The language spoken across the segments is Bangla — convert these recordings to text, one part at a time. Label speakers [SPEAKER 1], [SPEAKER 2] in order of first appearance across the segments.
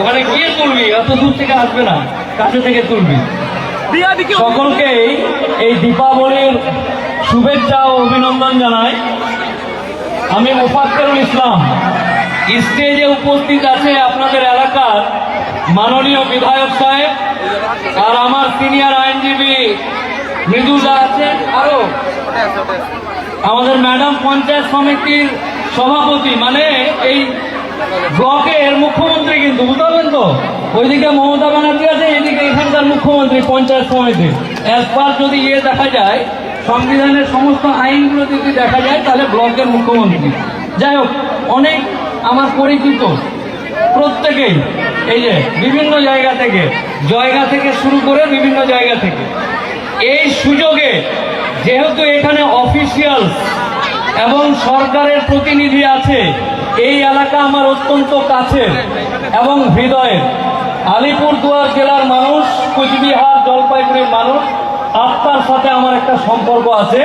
[SPEAKER 1] ওখানে গিয়ে তুলবি, অত দূর থেকে আসবে না। কাছে থেকে তুলবি। সকলকেই এই দীপাবলির শুভেচ্ছা ও অভিনন্দন জানাই। আমি মুফাক্কেরুল ইসলাম। স্টেজে উপস্থিত আছে আপনাদের এলাকার মাননীয় বিধায়ক সাহেব আর আমার সিনিয়র আইনজীবী মৃদুদা আছেন। আরও। আমাদের ম্যাডাম পঞ্চায়েত সমিতির সভাপতি মানে এই ব্লকের মুখ্যমন্ত্রী কিন্তু, বুঝতে পারলেন তো? ওইদিকে মমতা ব্যানার্জি আছে এদিকে এখানকার মুখ্যমন্ত্রী পঞ্চায়েত সমিতি। একবার যদি ইয়ে দেখা যায়, সংবিধানের সমস্ত আইনগুলো যদি দেখা যায়, তাহলে ব্লকের মুখ্যমন্ত্রী। যাই হোক, অনেক আমার পরিচিত প্রত্যেকেই, এই যে বিভিন্ন জায়গা থেকে জায়গা থেকে শুরু করে বিভিন্ন জায়গা থেকে, এই সুযোগে যেহেতু এখানে অফিসিয়াল এবং সরকারের প্রতিনিধি আছে। এই এলাকা আমার অত্যন্ত কাছের এবং হৃদয়ের। আলিপুরদুয়ার জেলার মানুষ, কুচবিহার জলপাইগুড়ির মানুষ আত্মার সাথে আমার একটা সম্পর্ক আছে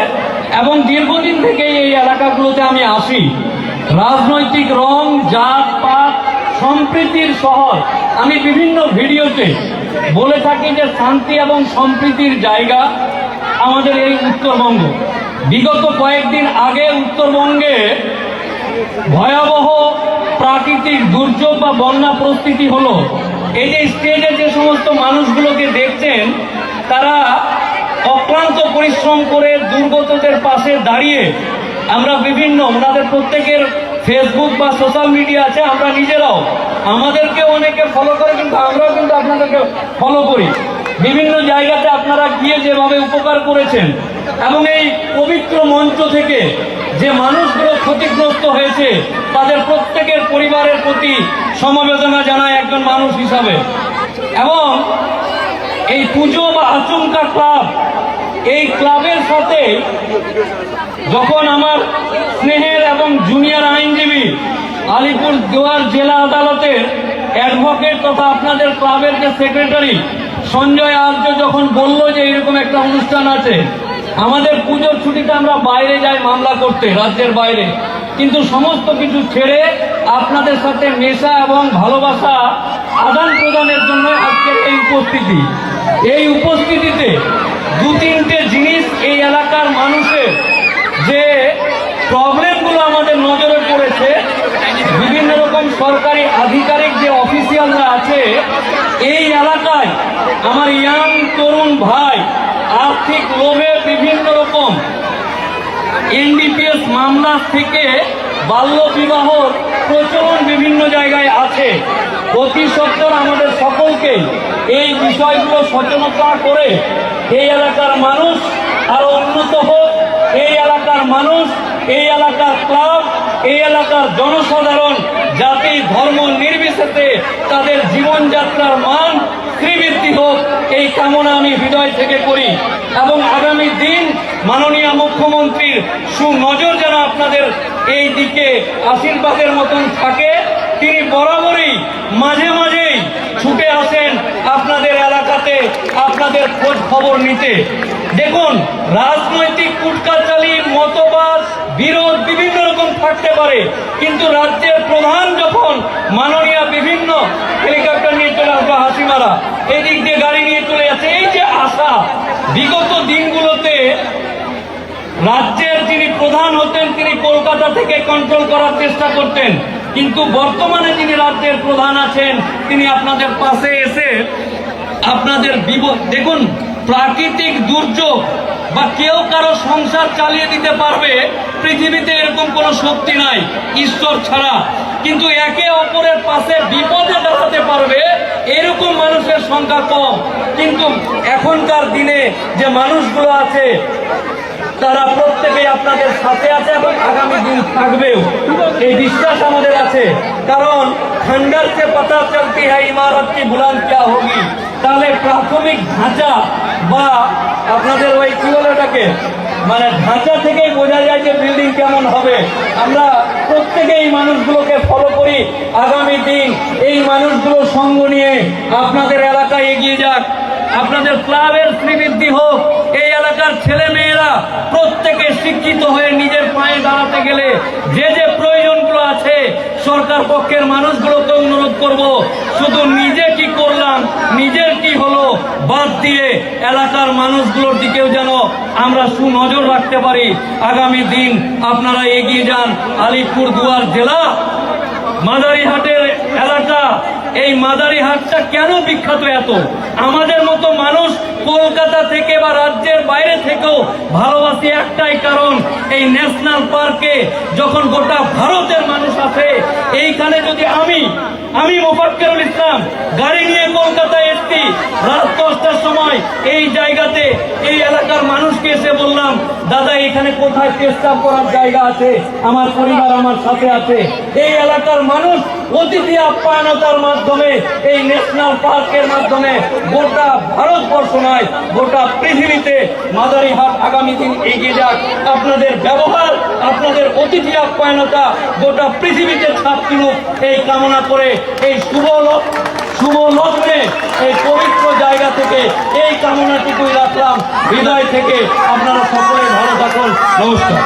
[SPEAKER 1] এবং দীর্ঘদিন থেকেই এই এলাকাগুলোতে আমি আসি। রাজনৈতিক রং, জাত, পাত, সম্প্রীতির শহর। আমি বিভিন্ন ভিডিওতে বলে থাকি যে শান্তি এবং সম্প্রীতির জায়গা আমাদের এই উত্তরবঙ্গ। বিগত কয়েকদিন আগে উত্তরবঙ্গে ভয়াবহ প্রাকৃতিক দুর্যোগ বা বন্যা পরিস্থিতি হলো। এই যে স্টেজে যে সমস্ত মানুষগুলোকে দেখছেন, তারা অক্লান্ত পরিশ্রম করে দুর্গতদের পাশে দাঁড়িয়ে আমরা বিভিন্ন, ওনাদের প্রত্যেকের ফেসবুক বা সোশ্যাল মিডিয়া আছে, আমরা নিজেরাও। আমাদেরকে অনেকে ফলো করে, কিন্তু আমরাও কিন্তু আপনাদেরকে ফলো করি। বিভিন্ন জায়গাতে আপনারা গিয়ে যেভাবে উপকার করেছেন এবং এই পবিত্র মঞ্চ থেকে যে মানুষগুলো ক্ষতিগ্রস্ত হয়েছে, তাদের প্রত্যেকের পরিবারের প্রতি সমবেদনা জানায় একজন মানুষ হিসাবে। এবং এই পুজো বা আচমকা ক্লাব, এই ক্লাবের সাথে যখন আমার স্নেহের এবং জুনিয়র আইনজীবী আলিপুর দুয়ার জেলা আদালতের অ্যাডভোকেট তথা আপনাদের ক্লাবের যে সেক্রেটারি সঞ্জয় আর্য যখন বলল যে এরকম একটা অনুষ্ঠান আছে আমাদের পুজোর ছুটিতে আমরা বাইরে যাই মামলা করতে, রাজ্যের বাইরে। কিন্তু সমস্ত কিছু ছেড়ে আপনাদের সাথে মেশা এবং ভালোবাসা আদান প্রদানের জন্য আজকের এই উপস্থিতি। এই উপস্থিতিতে দু তিনটে জিনিস এই এলাকার মানুষের যে প্রবলেমগুলো আমাদের নজরে পড়েছে, বিভিন্ন রকম সরকারি আধিকারিক যে অফিসিয়ালরা আছে, এই এলাকায় আমার ইয়াং তরুণ ভাই আর্থিক লোভে বিভিন্ন রকম এনডিপিএস মামলা থেকে বাল্য বিবাহর প্রচলন বিভিন্ন জায়গায় আছে। অতি সত্তর আমাদের সকলকে এই বিষয়গুলো সচেতনতা করে এই এলাকার মানুষ আরও উন্নত হোক, এই এলাকার মানুষ, এই এলাকার ক্লাব, এই এলাকার জনসাধারণ জাতি, ধর্ম নির্বিশেষে তাদের জীবনযাত্রার মান শ্রীবৃদ্ধি হোক এই কামনা আমি হৃদয় থেকে করি এবং আগামী দিন মাননীয় মুখ্যমন্ত্রীর সুনজর যেন আপনাদের এই দিকে আশীর্বাদের মতন থাকে, তিনি বরাবরই মাঝে মাঝেই ছুটে আসেন আপনাদের এলাকাতে আপনাদের খোঁজ খবর নিতে। দেখুন, রাজনৈতিক কুটকাচালি মতবাদ, বিরোধ বিভিন্ন রকম থাকতে পারে, কিন্তু রাজ্যের প্রধান যখন মাননীয় বিভিন্ন হেলিকপ্টার নিয়ে চলে আসবে হাসিমারা, এদিক দিয়ে গাড়ি নিয়ে চলে যাচ্ছে এই আশা বিগত দিনগুলোতে রাজ্যের যিনি প্রধান হতেন, তিনি কলকাতা থেকে কন্ট্রোল করার চেষ্টা করতেন। কিন্তু বর্তমানে যিনি রাজ্যের প্রধান আছেন, তিনি আপনাদের পাশে এসে আপনাদের দেখুন, প্রাকৃতিক দুর্যোগ বা কেউ কারও সংসার চালিয়ে দিতে পারবে, পৃথিবীতে এরকম কোনো শক্তি নাই, ঈশ্বর ছাড়া। কিন্তু একে অপরের পাশে বিপদে দাঁড়াতে পারবে সংখ্যা কম। কিন্তু এখনকার দিনে যে মানুষগুলো আছে, তারা প্রত্যেকেই আপনাদের সাথে আছে এবং আগামী দিন থাকবেও। এই বিশ্বাস আমাদের আছে। কারণ ঠান্ডার চেয়ে পাতা চলতি হ্যাঁ ইমারতটি বুলান ক্যা হোগি? তাহলে প্রাথমিক ঢাঁচা বা আপনাদের ওই কি বলে মানে ঢাঁচা থেকেই বোঝা যায় যে বিল্ডিং কেমন হবে। আমরা প্রত্যেকে এই মানুষগুলোকে ফলো করি। আগামী দিন এই মানুষগুলো সঙ্গ নিয়ে আপনাদের এলাকায় এগিয়ে যাক। আপনাদের ক্লাবের শ্রীবৃদ্ধি হোক। এই এলাকার ছেলে মেয়েরা প্রত্যেকে শিক্ষিত হয়ে নিজের পায়ে দাঁড়াতে গেলে যে যে প্রয়োজনগুলো আছে, সরকার পক্ষের মানুষগুলোকে অনুরোধ করব। শুধু নিজে কি করলাম, নিজের কি হলো বাদ দিয়ে এলাকার মানুষগুলোর দিকেও যেন আমরা সুনজর রাখতে পারি। আগামী দিন আপনারা এগিয়ে যান আলিপুর দুয়ার জেলা। মাদারিহাটের এলাকা, এই মাদারিহাটটা কেন বিখ্যাত এত? আমাদের মতো মানুষ কলকাতা থেকে বা রাজ্যের বাইরে থেকেও ভালোবাসি একটাই কারণ, এই ন্যাশনাল পার্কে যখন গোটা ভারতের মানুষ আছে এইখানে যদি আমি আমি মোফাক্কেরুল ইসলাম, গাড়ি নিয়ে কলকাতায় এসছি। রাত দশটার সময় এই জায়গাতে, এই এলাকার মানুষকে এসে বললাম, দাদা, এখানে কোথায় চেষ্টা করার জায়গা আছে? আমার পরিবার আমার সাথে আছে। এই এলাকার মানুষ অতিথি আপ্যায়নতার মাধ্যমে, এই ন্যাশনাল পার্কের মাধ্যমে গোটা ভারতবর্ষ নয়, গোটা পৃথিবীতে মাদারিহাট আগামী দিন এগিয়ে যাক। আপনাদের ব্যবহার, আপনাদের অতিথি আপ্যায়নতা গোটা পৃথিবীতে ছাপ কিনুক। এই কামনা করে, এই শুভ শুভ লগ্নে এই পবিত্র জায়গা থেকে এই কামনাটুকুই রাখলাম। হৃদয় থেকে আপনারা সকলে ভালো থাকুন। নমস্কার.